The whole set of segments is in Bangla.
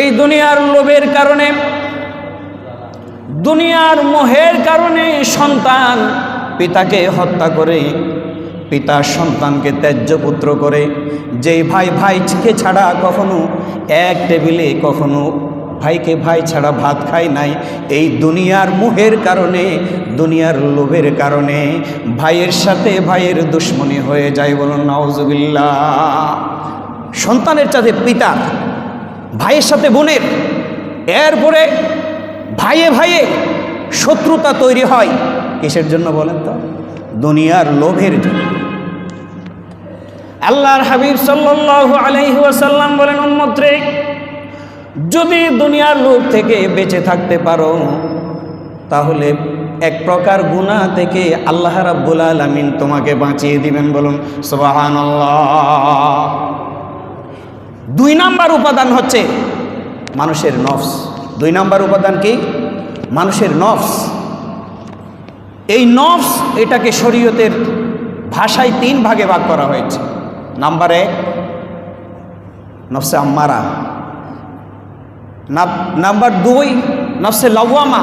এই দুনিয়ার লোভের কারণে, দুনিয়ার মোহের কারণে সন্তান পিতাকে হত্যা করে পিতা সন্তানকে ত্যায্য পুত্র করে, যেই ভাই ভাই ভাইকে ছাড়া কখনো এক টেবিলে, কখনো ভাইকে ভাই ছাড়া ভাত খায় নাই, এই দুনিয়ার মুহের কারণে, দুনিয়ার লোভের কারণে ভাইয়ের সাথে ভাইয়ের দুশ্মনী হয়ে যায় বলুন নওয়াজবিল্লা সন্তানের সাথে পিতা ভাইয়ের সাথে বোনের। এরপরে ভাইয়ে ভাইয়ে শত্রুতা তৈরি হয়। কিসের জন্য বলেন তো? দুনিয়ার লোভের জন্য। আল্লাহর হাবিব সাল্লাল্লাহু আলাইহি ওয়াসাল্লাম বলেন উম্মতরে যদি দুনিয়ার লোভ থেকে বেঁচে থাকতে পারো, তাহলে এক প্রকার গুনাহ থেকে আল্লাহ রাব্বুল আলামিন তোমাকে বাঁচিয়ে দিবেন বলুন, সুবহানাল্লাহ। দুই নাম্বার উপাদান হচ্ছে মানুষের নফস। দুই নাম্বার উপাদান কি? মানুষের নফস। এই নফস এটাকে শরীয়তের ভাষায় তিন ভাগে ভাগ করা হয়েছে। নাম্বার এক, নফসে আম্মারা। নাম্বার দুই, নফসে লাওয়ামা।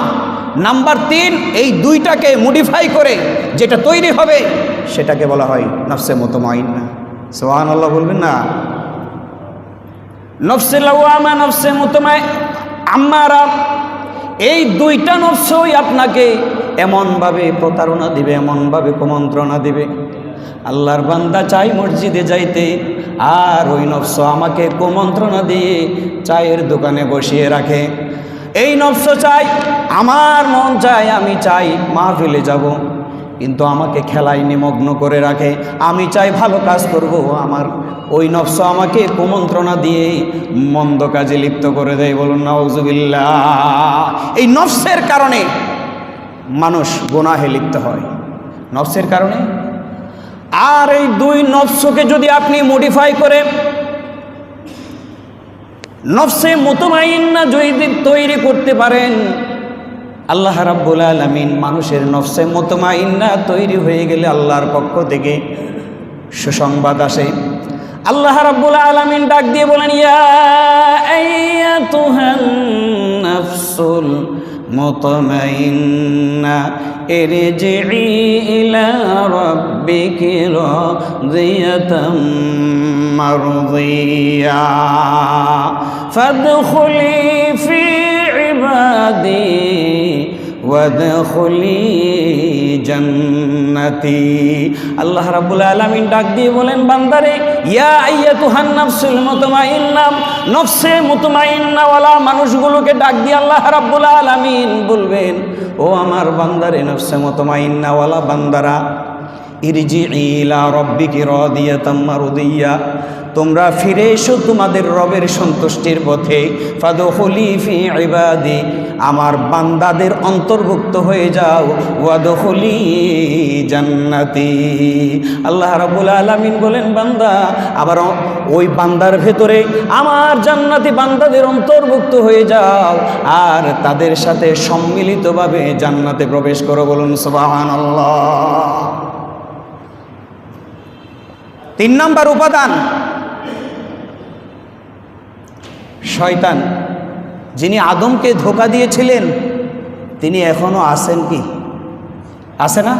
নাম্বার তিন, এই দুইটাকে মডিফাই করে যেটা তৈরি হবে, সেটাকে বলা হয় নফসে মতো মাইন সোহান আল্লাহ বলবেন না? নফসে লাওয়ামা, নফসে মুতমাই, আম্মারা, এই দুইটা নফসই আপনাকে এমনভাবে প্রতারণা দিবে, এমনভাবে কুমন্ত্রণা দিবে। আল্লাহর বান্দা চাই মসজিদে যাইতে, আর ওই নফস আমাকে কুমন্ত্রণা দিয়ে চায়ের দোকানে বসিয়ে রাখে। এই নফস চাই, আমার মন চাই, আমি চাই মাহফিলে যাব। কিন্তু আমাকে খেলায় নিমগ্ন করে রাখে। আমি চাই ভালো কাজ করব, আমার ওই নফস আমাকে কুমন্ত্রণা দিয়ে মন্দ কাজে লিপ্ত করে দেয়, বলুন নওজুবিল্লা এই নফসের কারণে মানুষ গোনাহে লিপ্ত হয়। নফসের কারণে? আর এই দুই নফসকে যদি আপনি মডিফাই করে, নফসে মোতমাইন্না যদি তৈরি করতে পারেন আল্লাহ রাব্বুল আলমিন মানুষের নফসে মোতমাইন্না তৈরি হয়ে গেলে আল্লাহর পক্ষ থেকে সুসংবাদ আসে আল্লাহ রাব্বুল আলমিন ডাক দিয়ে বলেন ইয়া আইয়াতুহান নাফসুল مطمئنة ارجعي إلى ربك راضية مرضية فادخلي في عبادي ওয়াদখুলি জান্নাতি। আল্লাহ রাব্বুল আলামিন ডাক দিয়ে বলেন, বান্দারে, ইয়া আইয়াতুহান নাফসুল মুতমাইন্না নফসে মুতমাইন্না ওয়ালা মানুষগুলোকে ডাক দিয়ে আল্লাহ রাব্বুল আলামিন বলবেন, ও আমার বান্দারে, নফসে মুতমাইন্না ওয়ালা বান্দারা ইরজি ইলা রব্বিকি রাদিয়াতাম মারুদিয়া, তোমরা ফিরে এসো তোমাদের রবের সন্তুষ্টির পথে, ফাদখুলি ফি ইবাদি আমার বান্দাদের অন্তর্ভুক্ত হয়ে যাও। ওয়াদখুলি জান্নাতি। আল্লাহ রাবুল আলামিন বলেন, বান্দা, আবার ওই বান্দার ভেতরে আমার জান্নাতি বান্দাদের অন্তর্ভুক্ত হয়ে যাও আর তাদের সাথে সম্মিলিতভাবে জান্নাতে প্রবেশ করো বলুন, সুবহানাল্লাহ। তিন নম্বর উপাদান, শয়তান। যিনি আদমকে ধোকা দিয়েছিলেন, তিনি এখনও আছেন কি? আছে না?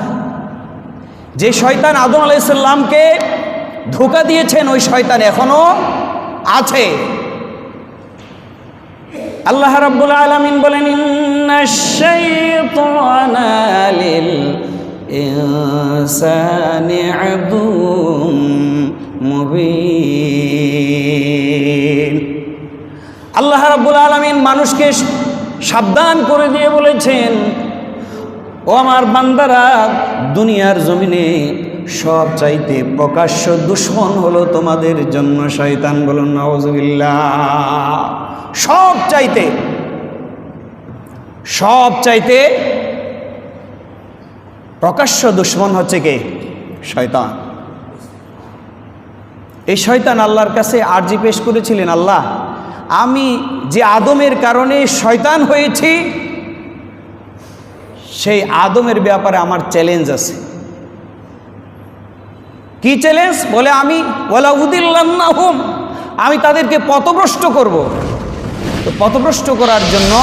যে শয়তান আদম আলাইসাল্লামকে ধোকা দিয়েছেন, ওই শয়তান এখনও আছে। আল্লাহ রাব্বুল আলামিন বলেন মুবিন। আল্লাহ রাব্বুল আলামিন মানুষকে সাবধান করে দিয়ে বলেছেন, ও আমার বান্দারা, দুনিয়ার জমিনে সব চাইতে প্রকাশ্য দুশ্মন হলো তোমাদের জন্য শয়তান বলুন নওয়াজবিল্লাহ সব চাইতে সব চাইতে প্রকাশ্য দুশ্মন হচ্ছে কে? শয়তান। এই শয়তান আল্লাহর কাছে আর্জি পেশ করেছিলেন, আল্লাহ। আমি যে আদমের কারণে শয়তান হয়েছি, সেই আদমের ব্যাপারে আমার চ্যালেঞ্জ আছে। কি চ্যালেঞ্জ বলে আমি ওলা উদিল্লাহুম আমি তাদেরকে পথভ্রষ্ট করব। পথভ্রষ্ট করার জন্য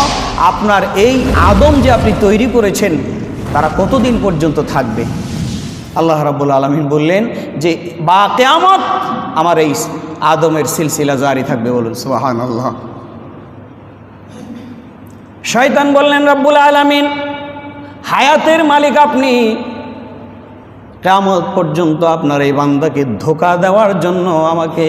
আপনার এই আদম যে আপনি তৈরি করেছেন, তারা কতদিন পর্যন্ত থাকবে? আল্লাহ রাবুল আলমিন বললেন যে, বা কেয়ামত আমার এই আদমের সিলসিলা জারি থাকবে বলুন সুবাহান আল্লাহ শয়তান বললেন, রব্বুল আলমিন, হায়াতের মালিক আপনি। কেমত পর্যন্ত আপনার এই বান্দাকে ধোকা দেওয়ার জন্য আমাকে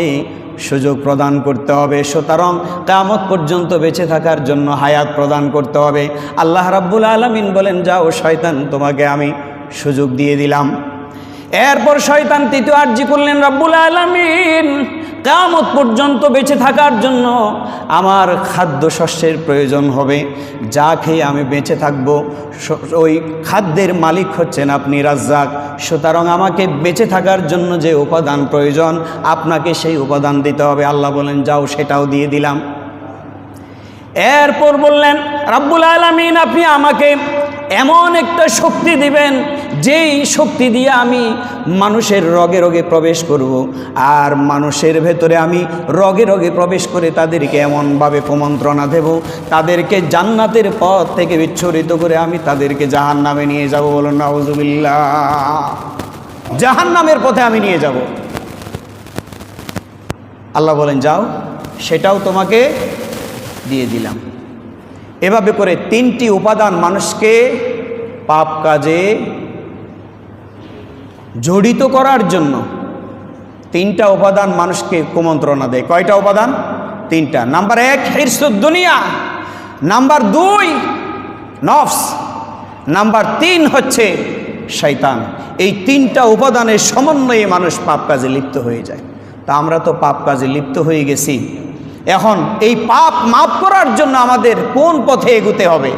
সুযোগ প্রদান করতে হবে। সুতরাং কেমত পর্যন্ত বেঁচে থাকার জন্য হায়াত প্রদান করতে হবে। আল্লাহ রাব্বুল আলমিন বলেন, যাও শয়তান, তোমাকে আমি সুযোগ দিয়ে দিলাম। এরপর শয়তান তৃতীয় আর্জি করলেন, রব্বুল আলমিন কেমত পর্যন্ত বেঁচে থাকার জন্য আমার খাদ্য শস্যের প্রয়োজন হবে। যা খেয়ে আমি বেঁচে থাকব। ওই খাদ্যের মালিক হচ্ছেন আপনি রাজ্জাক। সুতরাং আমাকে বেঁচে থাকার জন্য যে উপাদান প্রয়োজন, আপনাকে সেই উপাদান দিতে হবে। আল্লাহ বলেন, যাও, সেটাও দিয়ে দিলাম। এরপর বললেন, রাব্বুল আলমিন, আপনি আমাকে এমন একটা শক্তি দিবেন, যেই শক্তি দিয়ে আমি মানুষের রগে রগে প্রবেশ করব। আর মানুষের ভেতরে আমি রগে রগে প্রবেশ করে তাদেরকে এমনভাবে কুমন্ত্রণা দেব, তাদেরকে জান্নাতের পথ থেকে বিচ্ছরিত করে আমি তাদেরকে জাহান নামে নিয়ে যাব বলুন, নাউজুবিল্লাহ। জাহান নামের পথে আমি নিয়ে যাব। আল্লাহ বলেন, যাও, সেটাও তোমাকে দিয়ে দিলাম। এভাবে করে তিনটি উপাদান মানুষকে পাপ কাজে জড়িত করার জন্য তিনটা উপাদান মানুষকে কুমন্ত্রণা দেয়। কয়টা উপাদান? তিনটা। নাম্বার এক দুনিয়া। নাম্বার দুই, নফস। নাম্বার তিন হচ্ছে শৈতান এই তিনটা উপাদানের সমন্বয়ে মানুষ পাপ কাজে লিপ্ত হয়ে যায়। তা আমরা তো পাপ কাজে লিপ্ত হয়ে গেছি। এখন এই পাপ মাফ করার জন্য আমাদের কোন পথে এগুতে হবে?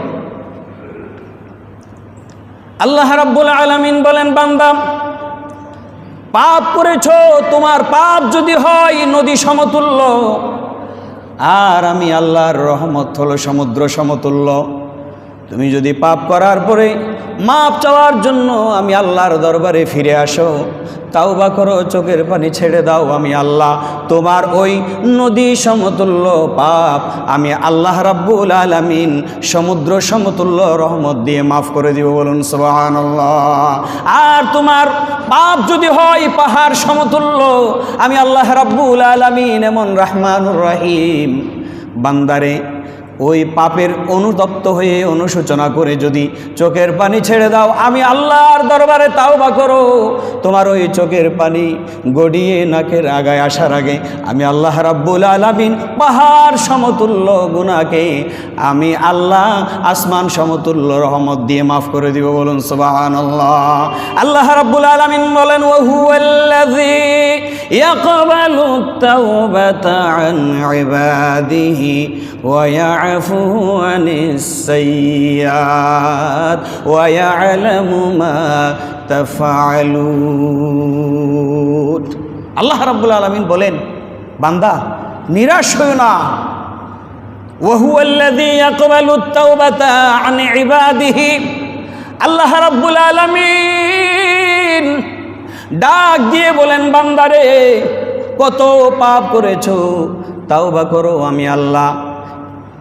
আল্লাহ রাব্বুল আলামিন বলেন বান্দাম পাপ করেছ, তোমার পাপ যদি হয় নদী সমতুল্য, আর আমি আল্লাহর রহমত হলো সমুদ্র সমতুল্য। তুমি যদি পাপ করার পরে মাপ চাওয়ার জন্য আমি আল্লাহর দরবারে ফিরে আসো তাও বা করো, চোখের পানি ছেড়ে দাও আমি আল্লাহ। তোমার ওই নদী সমতুল্য পাপ আমি আল্লাহ রাব্বুল আলামিন সমুদ্র সমতুল্য রহমত দিয়ে মাফ করে দিব বলুন সুবহানাল্লাহ। আর তোমার পাপ যদি হয় পাহাড় সমতুল্য, আমি আল্লাহ রাব্বুল আলামিন এমন রহমানুর রহিম। বান্দারে ওই পাপের অনুতপ্ত হয়ে অনুশোচনা করে যদি চোখের পানি ছেড়ে দাও, আমি আল্লাহর দরবারে তাও বা করো। তোমার ওই চোখের পানি গড়িয়ে নাকের আগায় আসার আগে আমি আল্লাহ রাব্বুল আলামিন পাহাড় সমতুল্য গুনাকে আমি আল্লাহ আসমান সমতুল্য রহমত দিয়ে মাফ করে দিব বলুন সুবাহান আল্লাহ আল্লাহ রাব্বুল আলামিন বলেন ইয়াকবালু তাওবাতা আন ইবাদিহি ওয়া ইয়াফু আনিস সাইয়্যাত ওয়া ইয়ালামু মা তাফআলুন আল্লাহ রাব্বুল আলামিন বলেন বান্দা নিরাশ হইও না وهو الذي يقبل التوبة عن عباده আল্লাহ রাব্বুল আলামিন ডাক দিয়ে বলেন বান্দারে কত পাপ করেছো তাওবা করো আমি আল্লাহ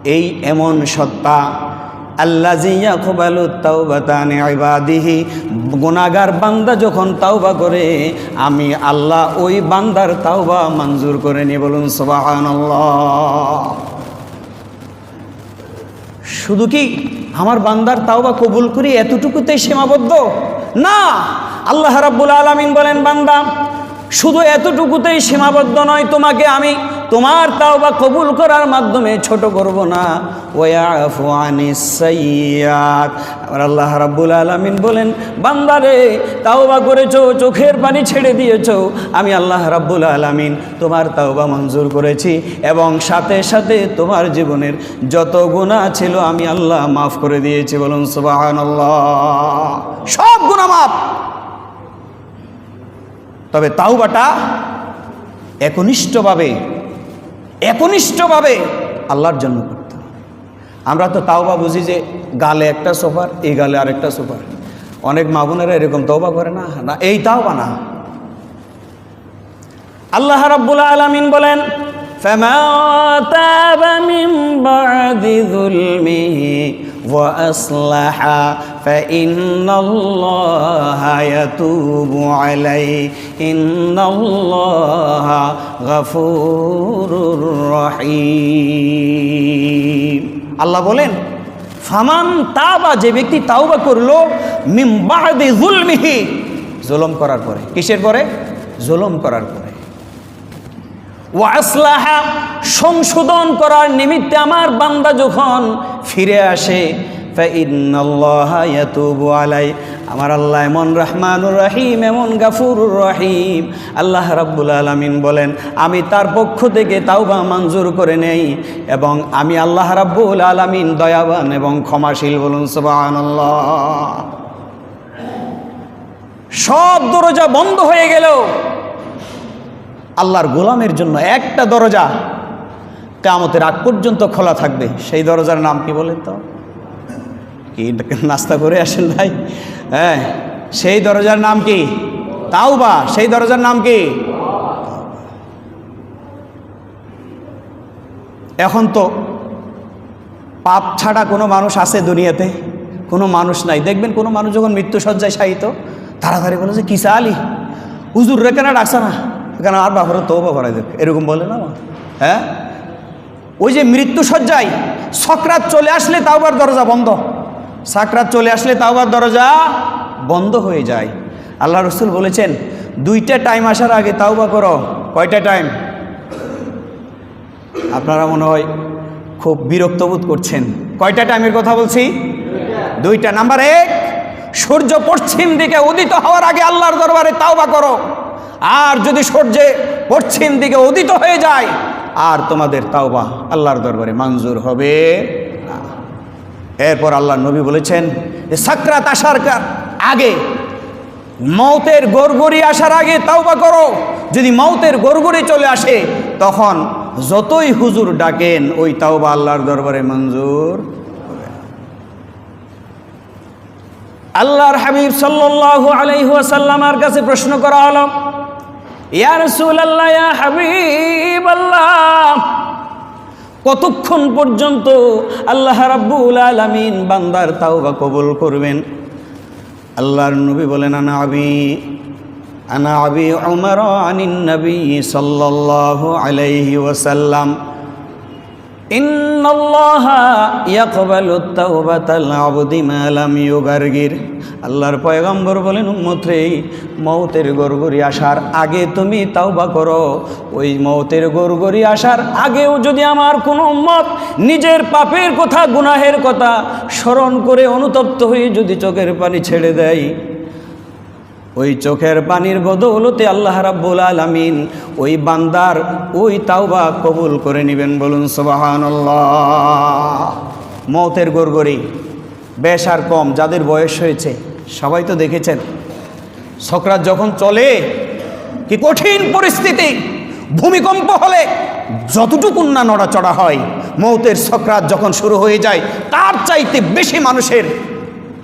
এই এমন সত্তা আল্লাহ জিয়া খোবালু তাওবাতানে ইবাদিহি। গুনাগার বান্দা যখন তাওবা করে, আমি আল্লাহ ওই বান্দার তাওবা মঞ্জুর করে নি বলুন সুবহানাল্লাহ। শুধু কি আমার বান্দার তাওবা কবুল করি এতটুকুতেই সীমাবদ্ধ? না! আল্লাহ রাব্বুল আলামিন বলেন, বান্দা শুধু এতটুকুতেই সীমাবদ্ধ নয়, তোমাকে আমি তোমার তাওবা কবুল করার মাধ্যমে ছোট করব না। আল্লাহ রাব্বুল আলামিন বলেন, বান্দারে, তাওবা করেছ, চোখের পানি ছেড়ে দিয়েছ। আমি আল্লাহ রাব্বুল আলামিন তোমার তাওবা মঞ্জুর করেছি এবং সাথে সাথে তোমার জীবনের যত গুণা ছিল আমি আল্লাহ মাফ করে দিয়েছি। বলুন সুবহানাল্লাহ। সব গুণা মাফ। তবে তাও বাটা একনিষ্ঠভাবে একনিষ্ঠভাবে আল্লাহর জন্য করতে আমরা তো তাও বা বুঝি যে গালে একটা সোফার, এই গালে আরেকটা সোফার। অনেক মা বোনেরা এরকম তওবা করে না না, এই তাওবা না। আল্লাহ রাব্বুল আলামিন বলেন فمن تاب من بعد ظلمه وأصلح فإن الله يتوب عليه إن الله غفور رحيم আল্লাহ বলেন ফামান তাবা যে ব্যক্তি তাওবা করলো মিম বাদে জুলমিহি জুলম করার পরে কিসের পরে জুলম করার পরে ওয়াসলাহা, সংশোধন করার নিমিত্তে আমার বান্দা যখন ফিরে আসে আমার আল্লাহ এমন রহমানুর রহিম, এমন গাফুরুর রহিম। আল্লাহ রাব্বুল আলামিন বলেন, আমি তার পক্ষ থেকে তাওবা মঞ্জুর করে নেই এবং আমি আল্লাহ রাব্বুল আলামিন দয়াবান এবং ক্ষমাশীল বলুন, সুবহানাল্লাহ। সব দরজা বন্ধ হয়ে গেল। আল্লাহর গোলামের জন্য একটা দরজা কামতের আগ পর্যন্ত খোলা থাকবে। সেই দরজার নাম কি বলেন তো? কি নাস্তা করে আসেন ভাই? হ্যাঁ সেই দরজার নাম কি? তাও বা সেই দরজার নাম কি? এখন তো পাপ ছাড়া কোনো মানুষ আছে দুনিয়াতে? কোনো মানুষ নাই। দেখবেন কোনো মানুষ যখন মৃত্যু সজ্জায় শায়িত, তাড়াতাড়ি বলে যে, কিসা আলী? হুজুর রে কেন ডাকছে না? কেন আর বাপরে তো করাই দেখ এরকম বলে না হ্যাঁ? ওই যে মৃত্যু সজ্জায় সকরাত চলে আসলে তাওবার দরজা বন্ধ। সাকরাত চলে আসলে তাওবার দরজা বন্ধ হয়ে যায়। আল্লাহ রসুল বলেছেন, দুইটা টাইম আসার আগে তাওবা করো। কয়টা টাইম আপনারা মনে হয় খুব বিরক্ত বোধ করছেন। কয়টা টাইমের কথা বলছি? দুইটা। নাম্বার এক, সূর্য পশ্চিম দিকে উদিত হওয়ার আগে আল্লাহর দরবারে তাওবা করো। আর যদি সূর্যে পশ্চিম দিকে উদিত হয়ে যায়, আর তোমাদের তাওবা আল্লাহর দরবারে মঞ্জুর হবে এরপর আল্লাহ নবী বলেছেন যে সাকরাত আসার আগে মৌতের গড়গড়ি আসার আগে তাওবা করো। যদি মৌতের গড়গড়ি চলে আসে, তখন যতই হুজুর ডাকেন, ওই তাওবা আল্লাহর দরবারে মঞ্জুর আল্লাহর হাবিব সাল্লাল্লাহু আলাইহি ওয়াসাল্লামের কাছে প্রশ্ন করা হলো কতক্ষণ পর্যন্ত আল্লাহ রাব্বুল আলামিন বান্দার তাওবা কবুল করবেন? আল্লাহর নবী বলেন, আনা আবি আনা আবি উমর আনিন নবী সাল্লাল্লাহু আলাইহি ওয়াসাল্লাম। আল্লাহর পয়গম্বর বলেন, উম্মত রে, মৌতের গরগরি আসার আগে তুমি তাওবা করো। ওই মৌতের গরগরি আসার আগেও যদি আমার কোনো মত নিজের পাপের কথা, গুনাহের কথা স্মরণ করে অনুতপ্ত হয়ে যদি চোখের পানি ছেড়ে দেয় ওই চোখের পানির বদৌলতে আল্লাহ রাব্বুল আলামিন ওই বান্দার ওই তাওবা কবুল করে নেবেন বলুন সুবাহান মতের গড়গড়ি, বেশ আর কম, যাদের বয়স হয়েছে, সবাই তো দেখেছেন। সকরাত যখন চলে, কি কঠিন পরিস্থিতি, ভূমিকম্প হলে যতটুকু না নড়াচড়া হয়, মৌতের সকরাত যখন শুরু হয়ে যায়, তার চাইতে বেশি মানুষের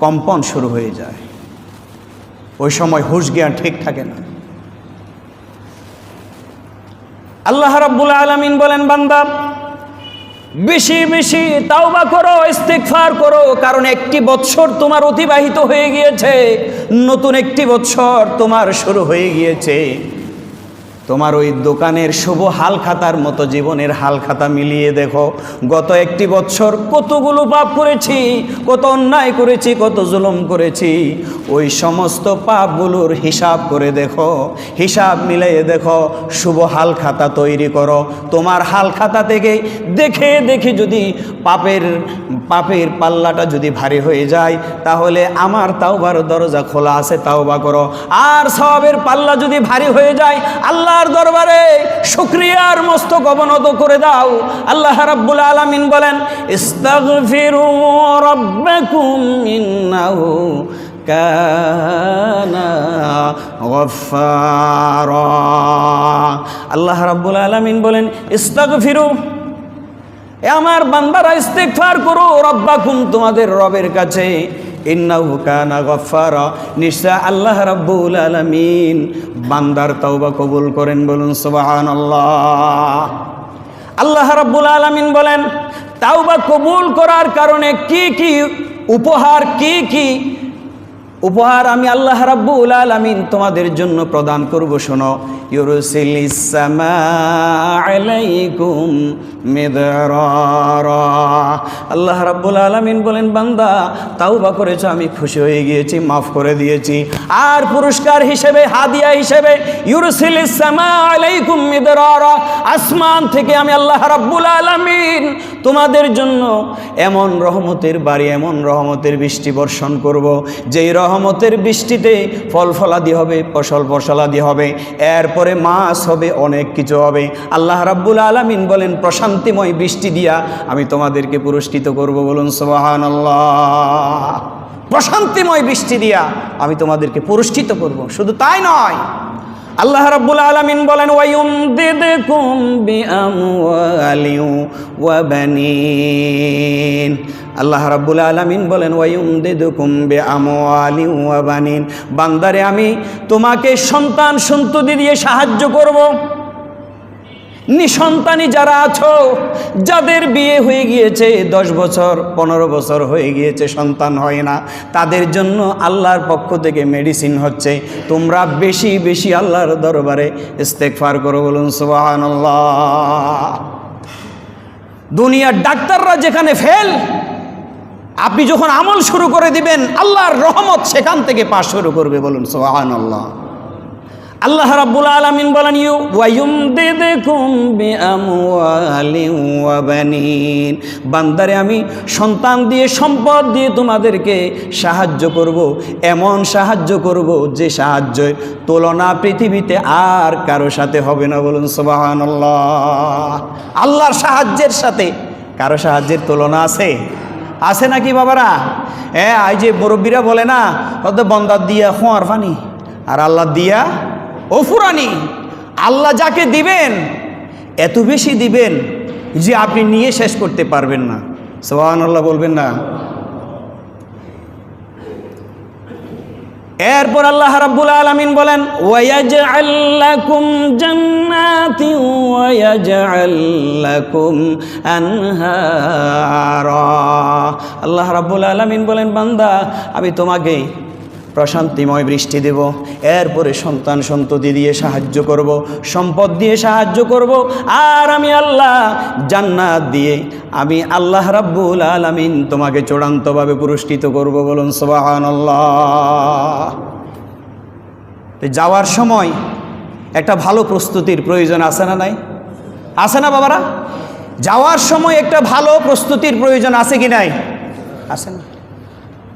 কম্পন শুরু হয়ে যায়। ওই সময় হুশ জ্ঞান ঠিক থাকে না। আল্লাহ রাব্বুল আলামিন বলেন, বান্দা, বেশি বেশি তাওবা করো, ইস্তিগফার করো, কারণ একটি বৎসর তোমার অতিবাহিত হয়ে গিয়েছে, নতুন একটি বৎসর তোমার শুরু হয়ে গিয়েছে। তোমার ওই দোকানের শুভ হাল খাতার মতো জীবনের হাল খাতা মিলিয়ে দেখো। গত একটি বছর কতগুলো পাপ করেছি, কত অন্যায় করেছি, কত জুলুম করেছি। ওই সমস্ত পাপগুলোর হিসাব করে দেখো, হিসাব মিলিয়ে দেখো, শুভ হাল খাতা তৈরি করো। তোমার হাল খাতা থেকে দেখে দেখে যদি পাপের পাপের পাল্লাটা যদি ভারী হয়ে যায়, তাহলে আমার তাওবার দরজা খোলা আছে, তাওবা করো। আর সবের পাল্লা যদি ভারী হয়ে যায় আল্লাহর দরবারে শুক্রিয়ার মস্তক অবনত করে দাও। আল্লাহ রাব্বুল আলামিন বলেন, ইস্তাগফিরু রাব্বাকুম ইন্নাহু আল্লাহ রাব্বুল আলামিন বলেন, ইস্তাগফিরু আমার বান্দারা ইস্তেগফার করো, রব্বাকুম তোমাদের রবের কাছে। ইন্নাহু কানা গফফারা। নিশ্চয় আল্লাহ রাব্বুল আলামিন বান্দার তওবা কবুল করেন বলুন, সুবহানাল্লাহ। আল্লাহ রাব্বুল আলামিন বলেন, তাওবা কবুল করার কারণে কি কি উপহার, কি কি উপহার আমি আল্লাহ রাব্বুল আলামিন তোমাদের জন্য প্রদান করব, শোনো। ইউরসিলিস সামা আলাইকুম মিদরারা। আল্লাহ রাব্বুল আলামিন বলেন, বান্দা, তাওবা করেছ, আমি খুশি হয়ে গিয়েছি, মাফ করে দিয়েছি। আর পুরস্কার হিসেবে, হাদিয়া হিসেবে ইউরসিলিস সামা আলাইকুম আসমান থেকে আমি আল্লাহ রাব্বুল আলামিন তোমাদের জন্য এমন রহমতের বাড়ি, এমন রহমতের বৃষ্টি বর্ষণ করব, যেই রহমতের বৃষ্টিতে ফল ফলাদি হবে, ফসল ফসলাদি হবে। এরপরে মাছ হবে, অনেক কিছু হবে। আল্লাহ রাব্বুল আলামিন বলেন, প্রশান্তিময় বৃষ্টি দিয়া আমি তোমাদেরকে পুরস্কৃত করব। বলুন সোহান প্রশান্তিময় বৃষ্টি দিয়া আমি তোমাদেরকে পুরস্কৃত করব। শুধু তাই নয়, আল্লাহ রাব্বুল আলামিন বলেন, ওয়ায়ুমদিদকুম বিআমওয়ালিন ওয়া আল্লাহ রাব্বুল আলামিন বলেন, ওয়ায়ুমদিদকুম বিআমওয়ালিন ওয়া বানিন। বান্দারে, আমি তোমাকে সন্তান সন্ততি দিয়ে সাহায্য করব। নিসন্তানি যারা আছো, যাদের বিয়ে হয়ে গিয়েছে, দশ বছর, পনেরো বছর হয়ে গিয়েছে, সন্তান হয় না। তাদের জন্য আল্লাহর পক্ষ থেকে মেডিসিন হচ্ছে। তোমরা বেশি বেশি আল্লাহর দরবারে ইস্তেকফার করো, বলুন সুবাহান দুনিয়ার ডাক্তাররা যেখানে ফেল আপনি যখন আমল শুরু করে দিবেন, আল্লাহর রহমত সেখান থেকে পাশ শুরু করবে বলুন সোহান আল্লাহ আল্লাহ রাব্বুল আলামিন বলেন, ইউ ওয়ায়ুমদিদকুম বিআমওয়ালিন ওয়া বানিন। বান্দারে, আমি সন্তান দিয়ে সম্পদ দিয়ে তোমাদেরকে সাহায্য করব, এমন সাহায্য করব যে সাহায্যের তুলনা পৃথিবীতে আর কারও সাথে হবে না বলুন, সুবহানাল্লাহ। আল্লাহর সাহায্যের সাথে কারও সাহায্যের তুলনা আছে? আছে নাকি বাবারা? হ্যাঁ আই যে মুরব্বীরা বলে না হয়তো বন্দার দিয়া খোঁয়ার ফানি, আর আল্লাহ দিয়া ও ফুরানি। আল্লাহ যাকে দিবেন, এত বেশি দিবেন যে আপনি নিয়ে শেষ করতে পারবেন না। সোহান আল্লাহ বলবেন না। এরপর আল্লাহ রাব্বুল আলামিন বলেন, ওয়ায়াজআল লাকুম জান্নাতি ওয়ায়াজআল লাকুম আনহারা। আল্লাহ রাব্বুল আলামিন বলেন, বান্দা, আমি তোমাকে প্রশান্তিময় বৃষ্টি দেব। এরপরে সন্তান সন্ততি দিয়ে সাহায্য করব, সম্পদ দিয়ে সাহায্য করব, আর আমি আল্লাহ জান্নাত দিয়ে আমি আল্লাহ রাব্বুল আলামিন তোমাকে চূড়ান্তভাবে পুরস্কৃত করব বলুন সোবাহান যাওয়ার সময় একটা ভালো প্রস্তুতির প্রয়োজন আছে না নাই? আছে না বাবারা? যাওয়ার সময় একটা ভালো প্রস্তুতির প্রয়োজন আছে কি নাই? আছে না।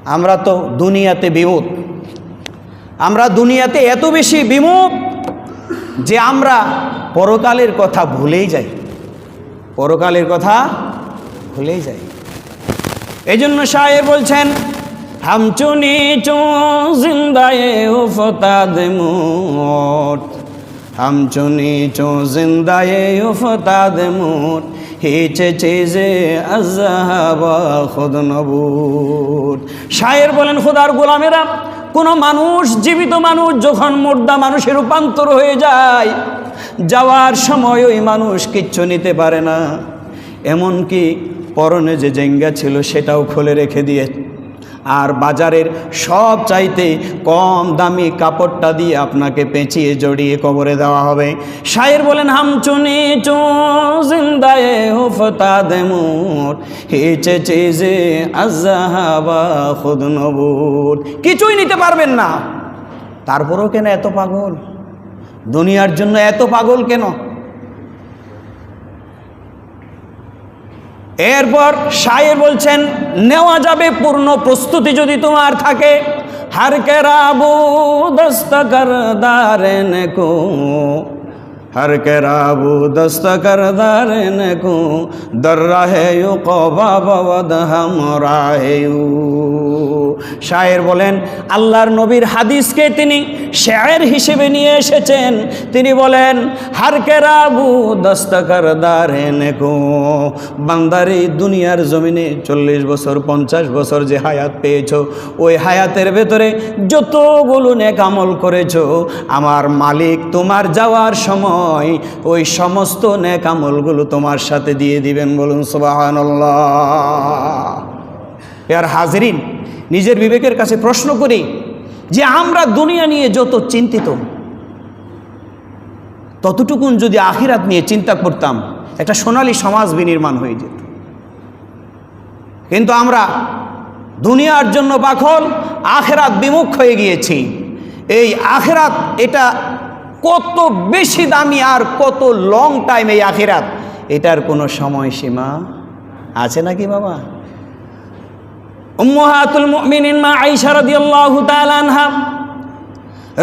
আমরা তো দুনিয়াতে বিমুখ আমরা দুনিয়াতে এত বেশি বিমুখ যে আমরা পরকালের কথা ভুলেই যাই। পরকালের কথা ভুলেই যাই। এই জন্য সাহেব বলছেন হামচুনি চো জিন্দায় ও দে মোট হামচুনি চো জিন্দায় ও দে মোট হিচে চেজে আজাহাবা খুদ নবুট শায়ের বলেন, খোদার গোলামেরা কোনো মানুষ, জীবিত মানুষ যখন মুর্দা মানুষের রূপান্তর হয়ে যায়, যাওয়ার সময় ওই মানুষ কিচ্ছু নিতে পারে না। এমনকি পরনে যে জেঙ্গা ছিল সেটাও খুলে রেখে দিয়ে আর বাজারের সব চাইতে কম দামি কাপড়টা দিয়ে আপনাকে পেঁচিয়ে জড়িয়ে কবরে দেওয়া হবে। শায়ের বলেন, হাম চুনি চো হুফতা দেমুর হেচে চেজে আজাহাবা খুদ নবুর। কিছুই নিতে পারবেন না। তারপরেও কেন এত পাগল? দুনিয়ার জন্য এত পাগল কেন? এরপর শায়ের বলছেন, নেওয়া যাবে পূর্ণ প্রস্তুতি যদি তোমার থাকে। হার কে রাবু দস্তকার কো হর দস্তকর কো দর রাহে কবা বদ হাম রাহে শায়ের বলেন, আল্লাহর নবীর হাদিসকে তিনি শেয়ার হিসেবে নিয়ে এসেছেন। তিনি বলেন হারকে রাবু দস্তকর দারেনে গো বান্দারি দুনিয়ার জমিনে চল্লিশ বছর, পঞ্চাশ বছর যে হায়াত পেয়েছ, ওই হায়াতের ভেতরে যতগুলো নেক আমল করেছ, আমার মালিক তোমার যাওয়ার সময় ওই সমস্ত নেক আমলগুলো তোমার সাথে দিয়ে দিবেন বলুন, সুবহানাল্লাহ। আর হাজরিন নিজের বিবেকের কাছে প্রশ্ন করি যে আমরা দুনিয়া নিয়ে যত চিন্তিত, ততটুকুন যদি আখিরাত নিয়ে চিন্তা করতাম, একটা সোনালী সমাজ বিনির্মাণ হয়ে যেত। কিন্তু আমরা দুনিয়ার জন্য পাখল আখেরাত বিমুখ হয়ে গিয়েছি। এই আখেরাত এটা কত বেশি দামি আর কত লং টাইম এই আখেরাত, এটার কোনো সময়সীমা আছে নাকি বাবা? উম্মাহাতুল মুমিনিন মা আয়েশা রাদিয়াল্লাহু তাআলা আনহা।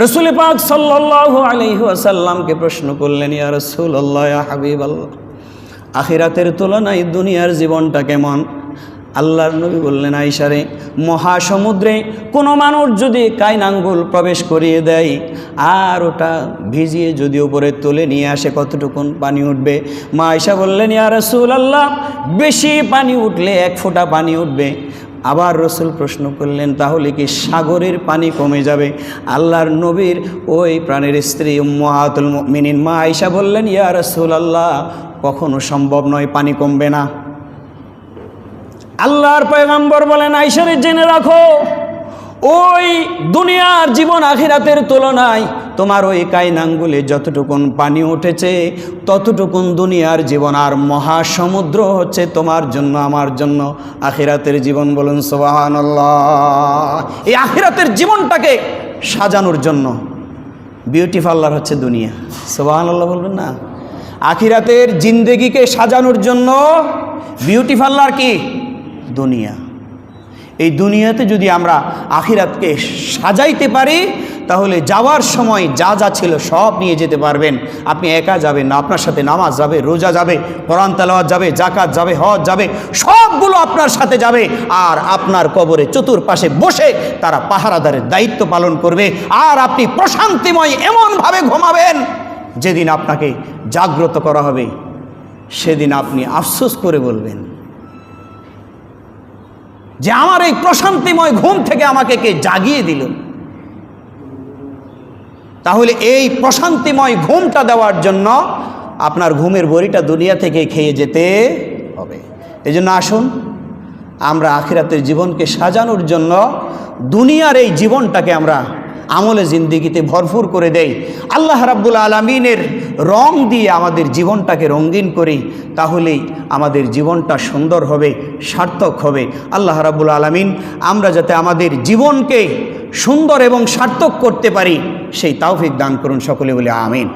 রাসূল পাক সাল্লাল্লাহু আলাইহি ওয়াসাল্লামকে প্রশ্ন করলেন, ইয়া রাসূলুল্লাহ, ইয়া হাবিবাল্লাহ, আখিরাতের তুলনায় দুনিয়ার জীবনটা কেমন? আল্লাহর নবী বললেন আইসারে মহাসমুদ্রে কোনো মানুষ যদি কাইনাঙ্গুল প্রবেশ করিয়ে দেয়, আর ওটা ভিজিয়ে যদি উপরে তুলে নিয়ে আসে, কতটুকুন পানি উঠবে? মা আয়সা বললেন, ইয়া রসুল আল্লাহ বেশি পানি উঠলে এক ফোঁটা পানি উঠবে। আবার রসুল প্রশ্ন করলেন, তাহলে কি সাগরের পানি কমে যাবে? আল্লাহর নবীর ওই প্রাণের স্ত্রী মহাতুল মিনিন মা আয়সা বললেন, ইয়া রসুল আল্লাহ কখনো সম্ভব নয় পানি কমবে না। আল্লাহর পয়গাম্বর বলেন আইসারে জেনে রাখো ওই দুনিয়ার জীবন আখিরাতের তুলনায় তোমার ওই কাইনাঙ্গুলে যতটুকুন পানি উঠেছে, ততটুকুন দুনিয়ার জীবন আর মহাসমুদ্র হচ্ছে তোমার জন্য, আমার জন্য। আখিরাতের জীবন বলুন সোবাহান এই আখিরাতের জীবনটাকে সাজানোর জন্য বিউটি পার্লার হচ্ছে দুনিয়া। সোবাহান আল্লাহ বলবেন না? আখিরাতের জিন্দেগিকে সাজানোর জন্য বিউটি পার্লার কি? দুনিয়া। এই দুনিয়াতে যদি আমরা আখিরাতকে সাজাইতে পারি, তাহলে যাওয়ার সময় যা যা ছিল সব নিয়ে যেতে পারবেন। আপনি একা যাবেন না, আপনার সাথে নামাজ যাবে, রোজা যাবে, কোরআন তালাওয়াত যাবে জাকাত যাবে, হজ যাবে, সবগুলো আপনার সাথে যাবে। আর আপনার কবরে চতুর্পাশে বসে তারা পাহারাদারের দায়িত্ব পালন করবে। আর আপনি প্রশান্তিময় এমনভাবে ঘুমাবেন, যেদিন আপনাকে জাগ্রত করা হবে, সেদিন আপনি আফসোস করে বলবেন যে আমার এই প্রশান্তিময় ঘুম থেকে আমাকে কে জাগিয়ে দিল। তাহলে এই প্রশান্তিময় ঘুমটা দেওয়ার জন্য আপনার ঘুমের বড়িটা দুনিয়া থেকে খেয়ে যেতে হবে। এই জন্য আসুন, আমরা আখিরাতের জীবনকে সাজানোর জন্য দুনিয়ার এই জীবনটাকে আমরা আমলে জিন্দিগিতে ভরপুর করে দেই। আল্লাহ রাব্বুল আলমিনের রং দিয়ে আমাদের জীবনটাকে রঙিন করি, তাহলেই আমাদের জীবনটা সুন্দর হবে, সার্থক হবে। আল্লাহ রাব্বুল আলমিন, আমরা যাতে আমাদের জীবনকে সুন্দর এবং সার্থক করতে পারি, সেই তাওফিক দান করুন সকলে বলে আমিন।